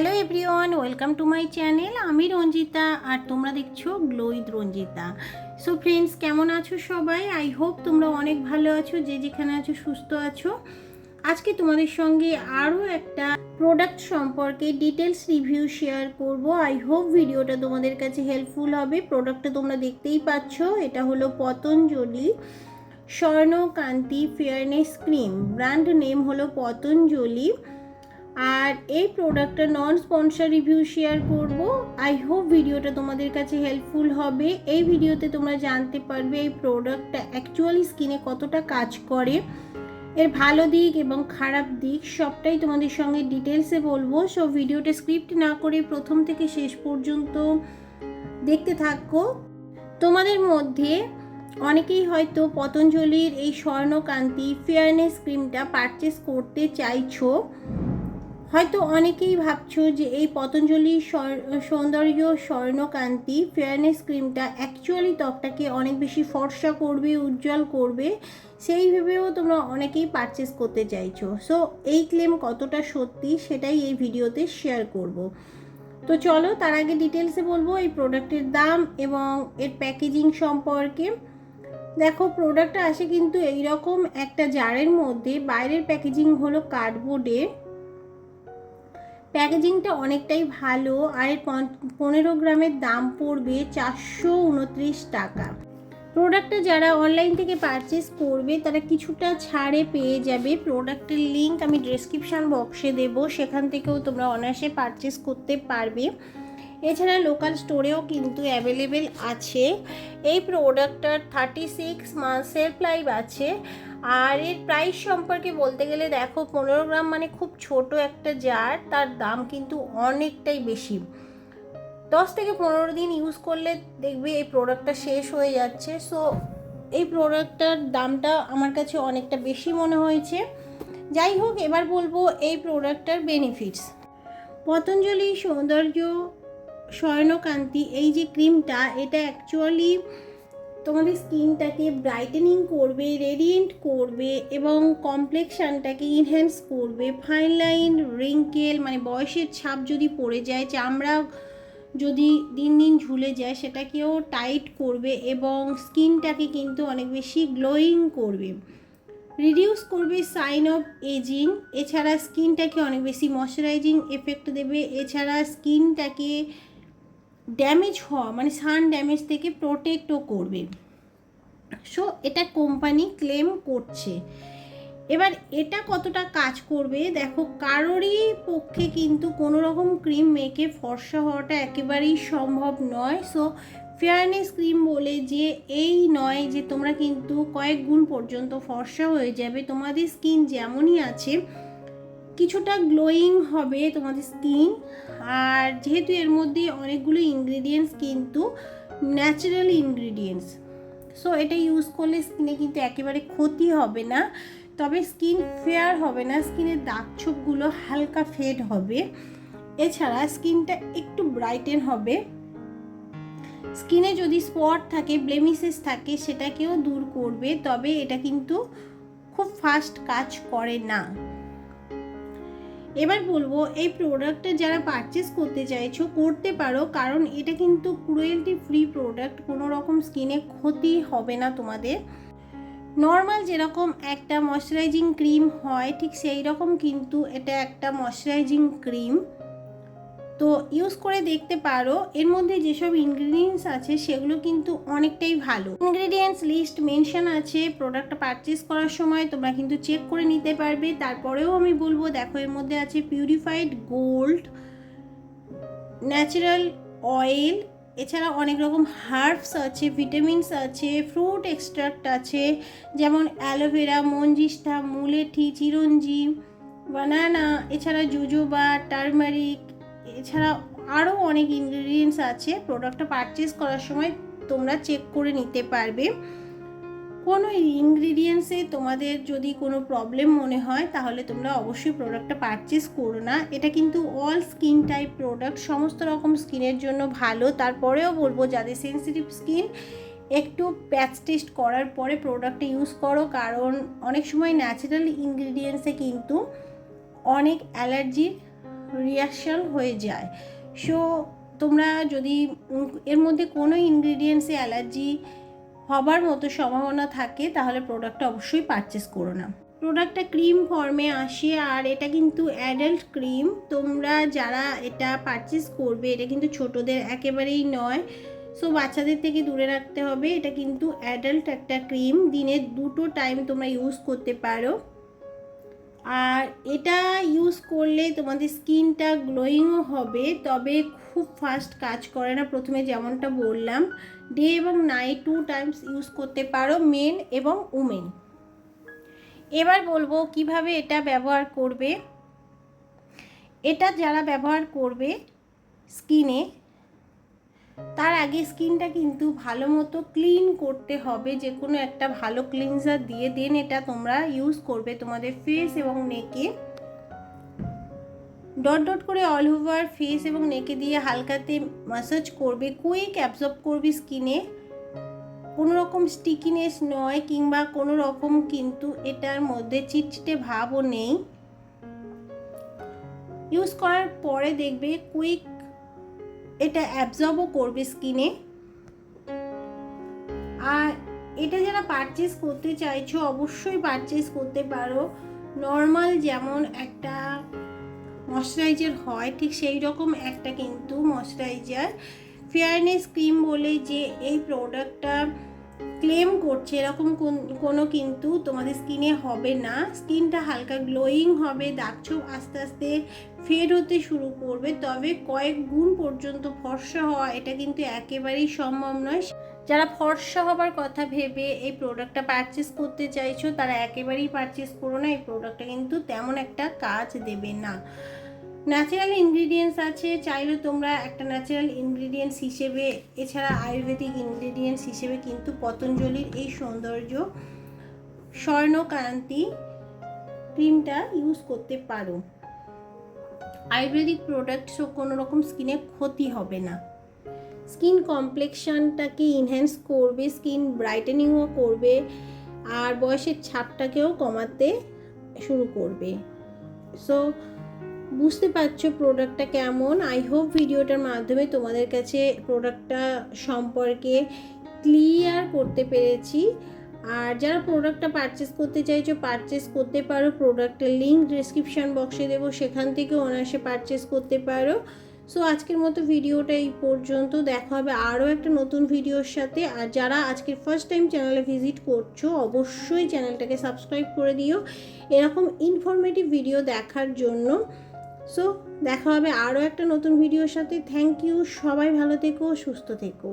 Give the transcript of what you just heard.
Hello everyone, welcome to my channel. আমি রঞ্জিতা আর তোমরা দেখছ glow with Ranjita. So friends, কেমন আছো সবাই? আই হোপ তোমরা অনেক ভালো আছো, যে যেখানে আছো সুস্থ আছো। আজকে তোমাদের সঙ্গে আরও একটা প্রোডাক্ট সম্পর্কে ডিটেলস রিভিউ শেয়ার করব। আই হোপ ভিডিওটা তোমাদের কাছে হেল্পফুল হবে। প্রোডাক্টটা তোমরা দেখতেই পাচ্ছ। এটা হলো Patanjali Swarnakanti fairness cream brand name হলো পতঞ্জলি। আর এই প্রোডাক্টটা নন স্পন্সর রিভিউ শেয়ার করব। আই হোপ ভিডিওটা তোমাদের কাছে হেল্পফুল হবে। এই ভিডিওতে তোমরা জানতে পারবে এই প্রোডাক্টটা অ্যাকচুয়ালি স্কিনে কতটা কাজ করে। এর ভালো দিক এবং খারাপ দিক সবটাই তোমাদের সঙ্গে ডিটেলসে বলব। সো ভিডিওটা স্ক্রিপ্ট না করে প্রথম থেকে শেষ পর্যন্ত দেখতে থাকো। তোমাদের মধ্যে অনেকেই হয়তো পতঞ্জলির এই স্বর্ণকান্তি ফেয়ারনেস ক্রিমটা পারচেস করতে চাইছো। হয়তো অনেকেই ভাবছ যে এই পতঞ্জলি সৌন্দর্য স্বর্ণকান্তি ফেয়ারনেস ক্রিমটা অ্যাকচুয়ালি ত্বকটাকে অনেক বেশি ফর্সা করবে, উজ্জ্বল করবে, সেই ভেবেও তোমরা অনেকেই পারচেস করতে চাইছো। সো এই ক্লেম কতটা সত্যি সেটাই এই ভিডিওতে শেয়ার করব। তো চলো, তার আগে ডিটেলসে বলব এই প্রোডাক্টের দাম এবং এর প্যাকেজিং সম্পর্কে। দেখো প্রোডাক্টটা আসে কিন্তু এইরকম একটা জারের মধ্যে, বাইরের প্যাকেজিং হলো কার্ডবোর্ডে প্যাকেজিংটা অনেকটাই ভালো আর এর পন- পনেরো গ্রামের দাম পড়বে চারশো উনত্রিশ টাকা। প্রোডাক্টটা যারা অনলাইন থেকে পারচেস করবে, তারা কিছুটা ছাড়ে পেয়ে যাবে। প্রোডাক্টের লিঙ্ক আমি ডেসক্রিপশান বক্সে দেব, সেখান থেকেও তোমরা অনায়াসে পারচেস করতে পারবে। এছাড়া লোকাল স্টোরেও কিন্তু অ্যাভেলেবেল আছে। এই প্রোডাক্টটার thirty six month shelf life আছে। আর এর প্রাইস সম্পর্কে বলতে গেলে দেখো পনেরো গ্রাম মানে খুব ছোট একটা জার তার দাম কিন্তু অনেকটাই বেশি। দশ থেকে পনেরো দিন ইউজ করলে দেখবে এই প্রোডাক্টটা শেষ হয়ে যাচ্ছে। সো এই প্রোডাক্টটার দামটা আমার কাছে অনেকটা বেশি মনে হয়েছে। যাই হোক, এবার বলব এই প্রোডাক্টটার বেনিফিটস পতঞ্জলি, সৌন্দর্য, স্বর্ণকান্তি, এই যে ক্রিমটা এটা অ্যাকচুয়ালি তোমাদের স্কিনটাকে ব্রাইটেনিং করবে রেডিয়েন্ট করবে এবং কমপ্লেকশানটাকে ইনহ্যান্স করবে। ফাইন লাইন রিঙ্কেল মানে বয়সের ছাপ যদি পড়ে যায়, চামড়া যদি দিন দিন ঝুলে যায়, সেটাকেও টাইট করবে এবং স্কিনটাকে কিন্তু অনেক বেশি গ্লোয়িং করবে। রিডিউস করবে সাইন অফ এজিং এছাড়া স্কিনটাকে অনেক বেশি ময়শ্চারাইজিং এফেক্ট দেবে। এছাড়া স্কিনটাকে ড্যামেজ হওয়া মানে সান ড্যামেজ থেকে প্রোটেক্টও করবে। সো এটা কোম্পানি ক্লেম করছে। এবার এটা কতটা কাজ করবে? দেখো, কারোরই পক্ষে কিন্তু কোনো রকম ক্রিম মেখে ফর্সা হওয়াটা একেবারেই সম্ভব নয়। সো ফেয়ারনেস ক্রিম বলে যে, এই নয় যে, তোমরা কিন্তু কয়েক গুণ পর্যন্ত ফর্সা হয়ে যাবে। তোমাদের স্কিন যেমনই আছে কিছুটা গ্লোয়িং হবে তোমাদের স্কিন আর যেহেতু এর মধ্যে অনেকগুলো ইনগ্রিডিয়েন্টস কিন্তু ন্যাচারাল ইনগ্রিডিয়েন্টস সো এটা ইউজ করলে স্কিনে কিন্তু একেবারে ক্ষতি হবে না। তবে স্কিন ফেয়ার হবে না স্কিনের দাগ ছোপগুলো হালকা ফেড হবে। এছাড়া স্কিনটা একটু ব্রাইটেন হবে। স্কিনে যদি স্পট থাকে ব্লেমিসেস থাকে, সেটাকেও দূর করবে, তবে এটা কিন্তু খুব ফাস্ট কাজ করে না। এবার বলব, এই প্রোডাক্টটা যারা পারচেস করতে চাইছো, করতে পারো, কারণ এটা কিন্তু ক্রুয়েলটি ফ্রি প্রোডাক্ট কোনো রকম স্কিনে ক্ষতি হবে না তোমাদের। নর্মাল যেরকম একটা ময়শ্চারাইজিং ক্রিম হয়, ঠিক সেই রকম কিন্তু এটা একটা ময়শ্চারাইজিং ক্রিম তো ইউজ করে দেখতে পারো, এর মধ্যে যেসব ইনগ্রিডিয়েন্টস আছে সেগুলো কিন্তু অনেকটাই ভালো। ইনগ্রিডিয়েন্টস লিস্ট মেনশন আছে প্রোডাক্টটা পারচেস করার সময় তোমরা কিন্তু চেক করে নিতে পারবে। তারপরেও আমি বলব, দেখো এর মধ্যে আছে পিউরিফাইড গোল্ড ন্যাচারাল অয়েল এছাড়া অনেক রকম হার্বস আছে ভিটামিনস আছে ফ্রুট এক্সট্রাক্ট আছে, যেমন অ্যালোভেরা মঞ্জিষ্ঠা মুলেঠি চিরঞ্জি বানানা এছাড়া জুজুবা টার্মারিক এছাড়া আরও অনেক ইনগ্রিডিয়েন্টস আছে। প্রোডাক্টটা পারচেস করার সময় তোমরা চেক করে নিতে পারবে। কোনো ইনগ্রিডিয়েন্টসে তোমাদের যদি কোনো প্রবলেম মনে হয়, তাহলে তোমরা অবশ্যই প্রোডাক্টটা পারচেস করো না। এটা কিন্তু অল স্কিন টাইপ প্রোডাক্ট সমস্ত রকম স্কিনের জন্য ভালো। তারপরেও বলব, যাদের সেন্সিটিভ স্কিন একটু প্যাচ টেস্ট করার পরে প্রোডাক্টটা ইউজ করো। কারণ অনেক সময় ন্যাচারাল ইনগ্রিডিয়েন্টসে কিন্তু অনেক অ্যালার্জির রিয়াকশন হয়ে যায়। সো তোমরা যদি এর মধ্যে কোনো ইনগ্রিডিয়েন্টসে অ্যালার্জি হবার মতো সম্ভাবনা থাকে, তাহলে প্রোডাক্টটা অবশ্যই পারচেস করো না। প্রোডাক্টটা ক্রিম ফর্মে আসে, আর এটা কিন্তু অ্যাডাল্ট ক্রিম তোমরা যারা এটা পারচেস করবে, এটা কিন্তু ছোটদের একেবারেই নয়। সো বাচ্চাদের থেকে দূরে রাখতে হবে। এটা কিন্তু অ্যাডাল্ট একটা ক্রিম দিনে দুটো টাইম তোমরা ইউজ করতে পারো। আর এটা ইউজ করলে তোমাদের স্কিনটা গ্লোয়িংও হবে, তবে খুব ফাস্ট কাজ করে না। প্রথমে যেমনটা বললাম ডে এবং নাইট টু টাইমস ইউজ করতে পারো মেন এবং উমেন এবার বলব কীভাবে এটা ব্যবহার করবে। এটা যারা ব্যবহার করবে স্কিনে তার আগে স্কিনটা কিন্তু ভালো মতো ক্লিন করতে হবে, যে কোনো একটা ভালো ক্লিনজার দিয়ে দেন, এটা তোমরা ইউজ করবে তোমাদের ফেস এবং নেকে ডট ডট করে অল ওভার ফেস এবং নেকে দিয়ে হালকাতে মাসাজ করবে কুইক অ্যাবজর্ব করবে স্কিনে কোনো রকম স্টিকিনেস নয়, কিংবা কোনো রকম কিন্তু এটার মধ্যে চিটচিটে ভাবও নেই। ইউজ করার পরে দেখবে কুইক এটা অ্যাবজর্বও করবে স্কিনে আর এটা যারা পারচেস করতে চাইছো, অবশ্যই পারচেস করতে পারো। নর্মাল যেমন একটা ময়শ্চারাইজার হয়, ঠিক সেই রকম একটা কিন্তু ময়শ্চারাইজার ফেয়ারনেস ক্রিম বলে যে এই প্রোডাক্টটা ক্লেম করছে, এরকম কোন- কোনো কিন্তু তোমাদের স্কিনে হবে না। স্কিনটা হালকা গ্লোয়িং হবে দাগছোপ আস্তে আস্তে ফেড হতে শুরু করবে। তবে কয়েক গুণ পর্যন্ত ফর্সা হওয়া এটা কিন্তু একেবারেই সম্ভব নয়। যারা ফর্সা হবার কথা ভেবে এই প্রোডাক্টটা পারচেস করতে চাইছো, তারা একেবারেই পারচেস করো না। এই প্রোডাক্টটা কিন্তু তেমন একটা কাজ দেবে না। ন্যাচারাল ইনগ্রিডিয়েন্টস আছে, চাইলে তোমরা একটা ন্যাচারাল ইনগ্রিডিয়েন্টস হিসেবে, এছাড়া আয়ুর্বেদিক ইনগ্রিডিয়েন্টস হিসেবে কিন্তু পতঞ্জলির এই সৌন্দর্য স্বর্ণকান্তি ক্রিমটা ইউজ করতে পারো। আয়ুর্বেদিক প্রোডাক্টসও কোনো রকম স্কিনে ক্ষতি হবে না। স্কিন কমপ্লেকশনটাকে ইনহ্যান্স করবে স্কিন ব্রাইটেনিংও করবে, আর বয়সের ছাপটাকেও কমাতে শুরু করবে। সো বুঝতে পারছ প্রোডাক্টটা কেমন? আই হোপ ভিডিওটার মাধ্যমে তোমাদের কাছে প্রোডাক্টটা সম্পর্কে ক্লিয়ার করতে পেরেছি। আর যারা প্রোডাক্টটা পারচেস করতে চাইছো পারচেস করতে পারো। প্রোডাক্টের লিঙ্ক ডিসক্রিপশান বক্সে দেবো, সেখান থেকে অনায়াসে পারচেস করতে পারো। সো আজকের মতো ভিডিওটা এই পর্যন্ত। দেখা হবে আরও একটা নতুন ভিডিওর সাথে। আর যারা আজকের ফার্স্ট টাইম চ্যানেলে ভিজিট করছ, অবশ্যই চ্যানেলটাকে সাবস্ক্রাইব করে দিও। এরকম ইনফরমেটিভ ভিডিও দেখার জন্য সো দেখা হবে আরও একটা নতুন ভিডিওর সাথে। থ্যাংক ইউ সবাই ভালো থেকো, সুস্থ থেকো।